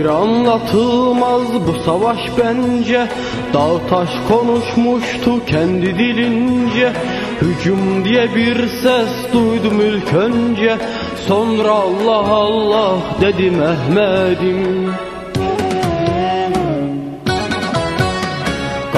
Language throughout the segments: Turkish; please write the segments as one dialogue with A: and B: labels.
A: anlatılmaz bu savaş bence. Dağ taş konuşmuştu kendi dilince. Hücum diye bir ses duydum ilk önce. Sonra Allah Allah dedi Mehmet'im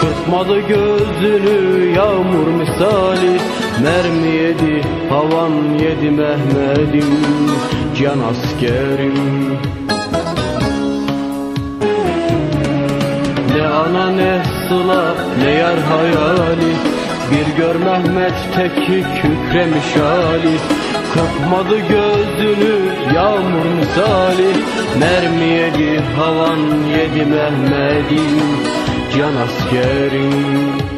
A: Kırpmadı gözünü yağmur misali. Mermi yedi havan yedi Mehmet'im. Can askerim. Ne ana ne sıla ne yar hayali. Bir gör Mehmet teki kükremiş hali. Kırpmadı gözünü yağmur misali. Mermi yedi havan yedi Mehmet'im Can askerim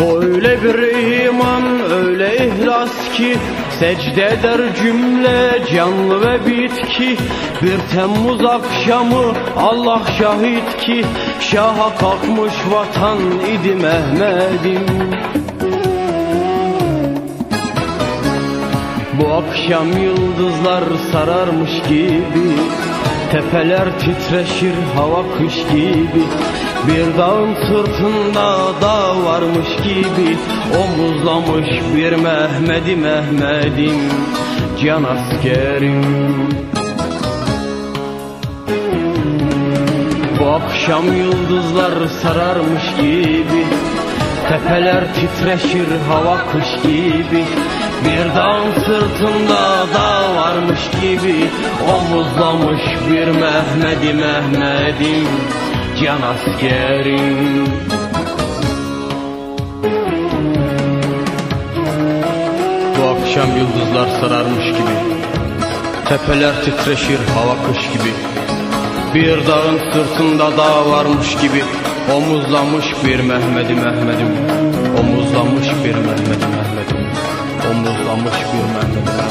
A: Böyle bir iman öyle ihlas ki Secde eder cümle canlı ve bitki. Bir Temmuz akşamı Allah şahit ki Şaha kalkmış vatan idi Mehmet'im. Bu akşam yıldızlar sararmış gibi Tepeler titreşir hava kış gibi Bir dağın sırtında dağ varmış gibi Omuzlamış bir Mehmet'i Mehmet'im Can askerim. Bu akşam yıldızlar sararmış gibi Tepeler titreşir hava kış gibi. Bir dağın sırtında dağ varmış gibi Omuzlamış bir Mehmet'i Mehmet'im Can askerim. Bu akşam yıldızlar sararmış gibi Tepeler titreşir hava kış gibi Bir dağın sırtında dağ varmış gibi Omuzlamış bir Mehmet'i Mehmet'im Omuzlamış bir Mehmet'i Mehmet'im Omuzlamış bir Mehmet'i Mehmet'im